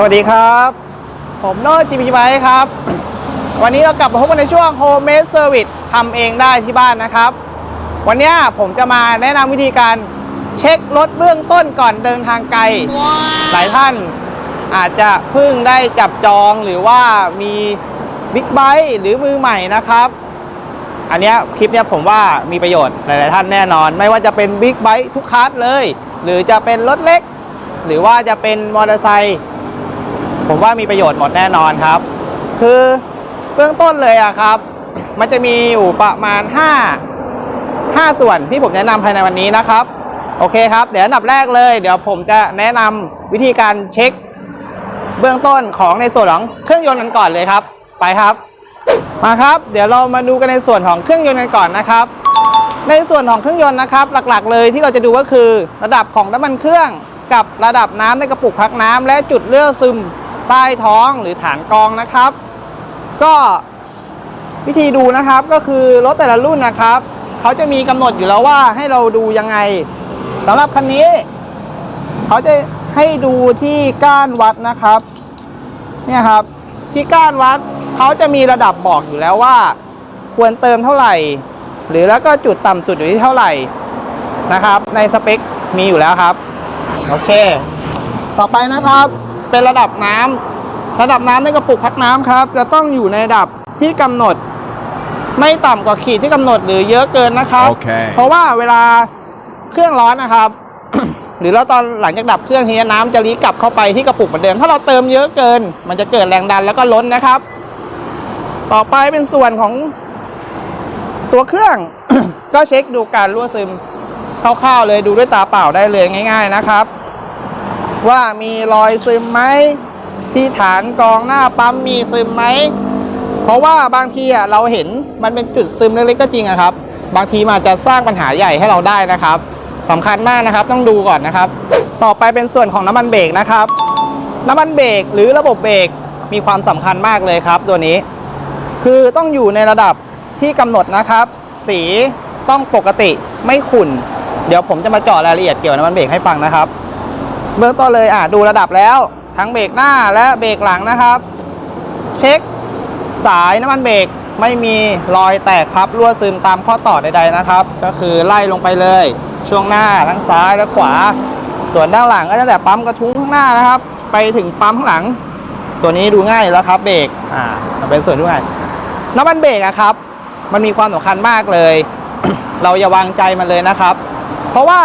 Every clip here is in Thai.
สวัสดีครับ ผมโน้ตจีพีไบครับ วันนี้เรากลับมาพบกันในช่วง Home Made Service ทำเองได้ที่บ้านนะครับ วันนี้ผมจะมาแนะนำวิธีการเช็ครถเบื้องต้นก่อนเดินทางไกล หลายท่านอาจจะเพิ่งได้จับจองหรือว่ามีบิ๊กไบค์หรือมือใหม่นะครับ อันเนี้ยคลิปเนี้ยผมว่ามีประโยชน์หลาย ๆ ท่านแน่นอน ไม่ว่าจะเป็นบิ๊กไบค์ทุกคัสเลย หรือจะเป็นรถเล็ก หรือว่าจะเป็นมอเตอร์ไซค์ ผมว่ามีประโยชน์หมดแน่นอนครับ คือเบื้องต้นเลยอะครับ มันจะมีอยู่ประมาณ 5 5 ส่วนที่ผมแนะนำภายในวันนี้นะครับ โอเคครับ เดี๋ยวอันดับแรกเลย เดี๋ยวผมจะแนะนำวิธีการเช็ค เบื้องต้นของในส่วนของเครื่องยนต์กันก่อนเลยครับ ไปครับ มาครับ เดี๋ยวเรามาดูกันในส่วนของเครื่องยนต์กันก่อนนะครับ ในส่วนของเครื่องยนต์นะครับ หลักๆ เลยที่เราจะดูก็คือ ระดับของน้ำมันเครื่องกับระดับน้ำในกระปุกพักน้ำและจุดเลือดซึม ใต้ท้องหรือฐานกองนะครับ ก็วิธีดูนะครับก็คือรถแต่ละรุ่นนะครับเขาจะมีกำหนดอยู่แล้วว่าให้เราดูยังไงสำหรับคันนี้เขาจะให้ดูที่ก้านวัดนะครับเนี่ยครับที่ก้านวัดเขาจะมีระดับบอกอยู่แล้วว่า ควรเติมเท่าไหร่ หรือแล้วก็จุดต่ำสุดอยู่ที่เท่าไหร่นะครับ ในสเปคมีอยู่แล้วครับ โอเค ต่อไปนะครับ เป็นระดับน้ำระดับน้ำในกระปุกพักน้ำครับ จะต้องอยู่ในระดับที่กำหนด ไม่ต่ำกว่าขีดที่กำหนดหรือเยอะเกินนะครับโอเคเพราะว่าเวลาเครื่องร้อนนะครับ หรือเราตอนหลังจากดับเครื่องทีนี้น้ำจะรีกลับเข้าไปที่กระปุกเหมือนเดิม ถ้าเราเติมเยอะเกิน มันจะเกิดแรงดันแล้วก็ล้นนะครับ ต่อไปเป็นส่วนของตัวเครื่องก็เช็คดูการรั่วซึมคร่าวๆเลยดูด้วยตาเปล่าได้เลยง่าย ๆนะครับ ว่ามีรอยซึมไหมที่ฐานกองหน้าปั๊มมีซึมไหมเพราะว่าบางทีอะเราเห็นมันเป็นจุดซึมเล็กๆก็จริงอะครับ บางทีมันอาจจะสร้างปัญหาใหญ่ให้เราได้นะครับสำคัญมากนะครับต้องดูก่อนนะครับ ต่อไปเป็นส่วนของน้ำมันเบรกนะครับ น้ำมันเบรกหรือระบบเบรกมีความสำคัญมากเลยครับ ตัวนี้ คือต้องอยู่ในระดับที่กำหนดนะครับ สีต้องปกติไม่ขุ่น เดี๋ยวผมจะมาเจาะรายละเอียดเกี่ยวกับน้ำมันเบรกให้ฟังนะครับ เบื้องต้นเลยอะดูระดับแล้ว ทั้งเบรกหน้าและเบรกหลังนะครับ เช็คสายน้ำมันเบรกไม่มีรอยแตกพับรั่วซึมตามข้อต่อใดๆนะครับ ก็คือไล่ลงไปเลย ช่วงหน้าทั้งซ้ายและขวา ส่วนด้านหลังก็ตั้งแต่ปั๊มกระทุ้งข้างหน้านะครับ ไปถึงปั๊มข้างหลัง ตัวนี้ดูง่ายแล้วครับเบรกอ่าเป็นส่วนที่ง่ายน้ำมันเบรกอะครับ มันมีความสำคัญมากเลย เราอย่าวางใจมันเลยนะครับ เพราะว่า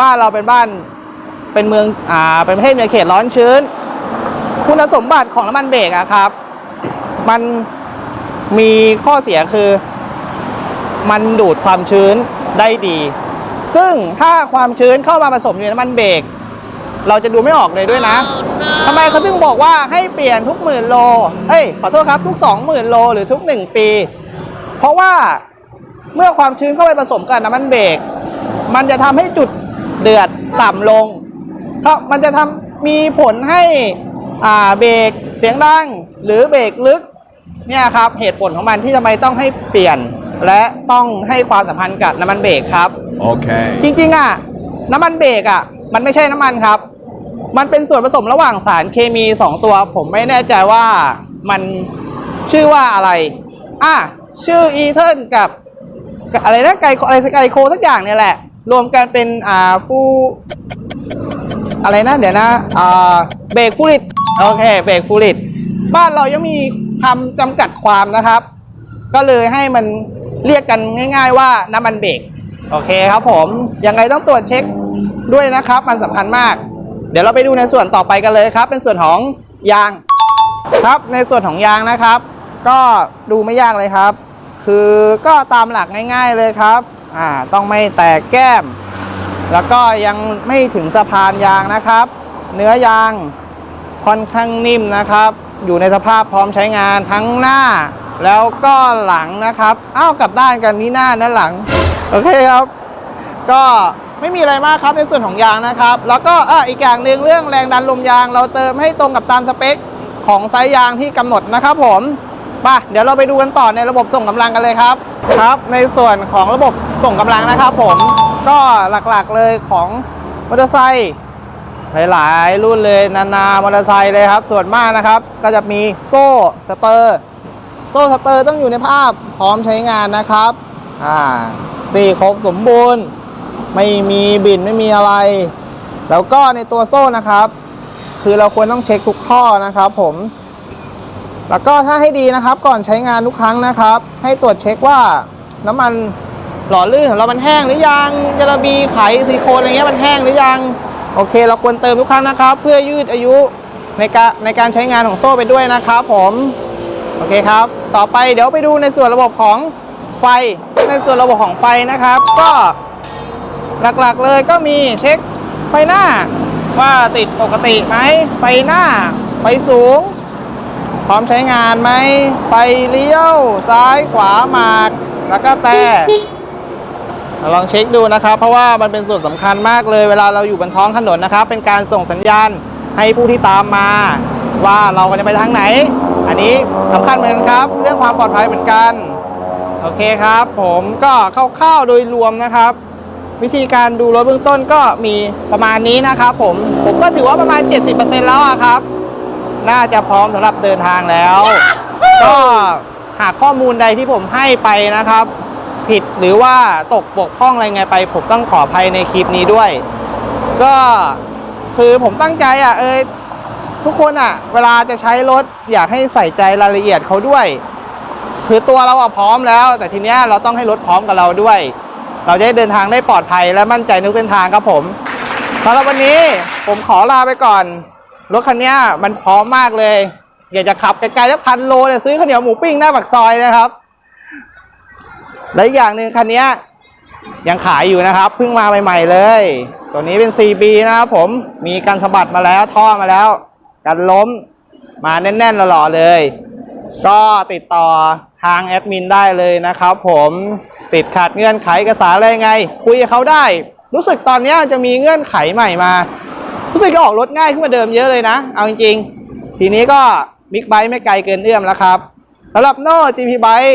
บ้านเราเป็นบ้าน เป็นเมืองอ่าเป็นประเทศในเขตร้อนชื้น คุณสมบัติของน้ำมันเบรกอะครับ มันมีข้อเสียคือ มันดูดความชื้นได้ดี ซึ่งถ้าความชื้นเข้ามาผสมอยู่ในน้ำมันเบรกเราจะดูไม่ออกเลยด้วยนะทำไมเขาถึงบอกว่าให้เปลี่ยนทุกหมื่นโลเอ้ยขอโทษครับทุก 20,000 โลหรือทุก 1 ปี เพราะว่าเมื่อความชื้นเข้าไปผสมกับน้ำมันเบรกมันจะทำให้จุดเดือดต่ำลง เพราะมันจะทำมีผลให้อ่าเบรกเสียงดังหรือเบรกลึกเนี่ยครับเหตุผลของมันที่ทำไมต้องให้เปลี่ยน และต้องให้ความสัมพันธ์กับน้ำมันเบรกครับ Okay. จริงๆอะน้ำมันเบรกอะมันไม่ใช่น้ำมันครับ มันเป็นส่วนผสมระหว่างสารเคมี 2 ตัว ผมไม่แน่ใจว่ามันชื่อว่าอะไรอะชื่ออีเทิร์นกับกับอะไรนะไกอะไรไกโคสักอย่างเนี่ยแหละ รวมกันเป็นอ่าฟู อะไรนะ เดี๋ยวนะอ่าเบรกฟูริตโอเคเบรกฟูริตบ้านเรายังมีคำจำกัดความนะครับ ก็เลยให้มันเรียกกันง่าย ๆ ว่าน้ำมันเบรกโอเคครับผมยังไงต้องตรวจเช็คด้วยนะครับ มันสำคัญมาก เดี๋ยวเราไปดูในส่วนต่อไปกันเลยครับ เป็นส่วนของยางครับในส่วนของยางนะครับ ก็ดูไม่ยากเลยครับ คือก็ตามหลักง่าย ๆเลยครับอ่าต้องไม่แตกแก้ม แล้วก็ยังไม่ถึงสะพานยางนะครับ เนื้อยางค่อนข้างนิ่มนะครับ อยู่ในสภาพพร้อมใช้งานทั้งหน้า แล้วก็หลังนะครับ อ้าวกลับด้านกันนี่หน้านั่นหลัง โอเคครับ ก็ไม่มีอะไรมากครับในส่วนของยางนะครับ แล้วก็อ่อีกอย่างหนึ่งเรื่องแรงดันลมยาง เราเติมให้ตรงกับตามสเปคของไซส์ยางที่กำหนดนะครับผมไปเดี๋ยวเราไปดูกันต่อในระบบส่งกำลังกันเลยครับ ครับ ในส่วนของระบบส่งกำลังนะครับผม ก็หลักๆเลยของมอเตอร์ไซค์หลายๆ รุ่นเลยนานามอเตอร์ไซค์เลยครับ ส่วนมากนะครับ ก็จะมีโซ่สเตอร์ โซ่สเตอร์ต้องอยู่ในภาพพร้อมใช้งานนะครับอ่าสี่ครบสมบูรณ์ ไม่มีบินไม่มีอะไร แล้วก็ในตัวโซ่นะครับ คือเราควรต้องเช็คทุกข้อนะครับผม แล้วก็ถ้าให้ดีนะครับก่อนใช้งานทุกครั้งนะครับ ให้ตรวจเช็คว่าน้ำมัน หล่อลื่นของเรามันแห้งหรือยังจะระบีไขซิลิโคนอะไรเงี้ยมันแห้งหรือยัง โอเค เราควรเติมทุกครั้งนะครับ เพื่อยืดอายุในการในการใช้งานของโซ่ไปด้วยนะครับผมโอเคครับ ต่อไปเดี๋ยวไปดูในส่วนระบบของไฟ ในส่วนระบบของไฟนะครับ ก็หลักๆเลยก็มีเช็คไฟหน้าว่าติดปกติไหมไฟหน้า ไฟสูง พร้อมใช้งานไหมไฟเลี้ยว ซ้ายขวาหมาก แล้วก็แต่ ลองเช็คดูนะครับ เพราะว่ามันเป็นส่วนสำคัญมากเลย เวลาเราอยู่บนท้องถนนนะครับ เป็นการส่งสัญญาณให้ผู้ที่ตามมา ว่าเราจะไปทางไหน อันนี้สำคัญเหมือนกันครับ เรื่องความปลอดภัยเหมือนกันโอเคครับ ผมก็คร่าวๆโดยรวมนะครับ วิธีการดูรถเบื้องต้นก็มีประมาณนี้นะครับผมผมก็ถือว่าประมาณ 70%แล้วครับ น่าจะพร้อมสำหรับเดินทางแล้ว ก็หากข้อมูลใดที่ผมให้ไปนะครับ ผิดหรือว่าตกบกพร่องอะไรไงไป ผมต้องขออภัยในคลิปนี้ด้วย ก็คือผมตั้งใจอะเอยทุกคนอะ เวลาจะใช้รถอยากให้ใส่ใจรายละเอียดเขาด้วย คือตัวเราอะพร้อมแล้ว แต่ทีเนี้ยเราต้องให้รถพร้อมกับเราด้วย เราจะได้เดินทางได้ปลอดภัยและมั่นใจในทุกเส้นทางครับผมสำหรับวันนี้ผมขอลาไปก่อนรถคันนี้มันพร้อมมากเลย อยากจะขับไกลๆสักพันโลเนี่ยซื้อข้าวเหนียวหมูปิ้งหน้าปากซอยนะครับ และอีกอย่างหนึ่งคันนี้ยังขายอยู่นะครับ เพิ่งมาใหม่ ๆ เลย ตัวนี้เป็น CB นะครับผมมีการสะบัดมาแล้วท่อมาแล้ว กันล้มมาแน่นๆหล่อๆเลย ก็ติดต่อทางแอดมินได้เลยนะครับผมติดขัดเงื่อนไขเอกสารอะไรไง คุยกับเขาได้ รู้สึกตอนนี้จะมีเงื่อนไขใหม่มา รู้สึกจะออกรถง่ายขึ้นมาเดิมเยอะเลยนะ เอาจริงๆ ทีนี้ก็บิ๊กไบค์ไม่ไกลเกินเอื้อมแล้วครับสำหรับโน่ GP Bike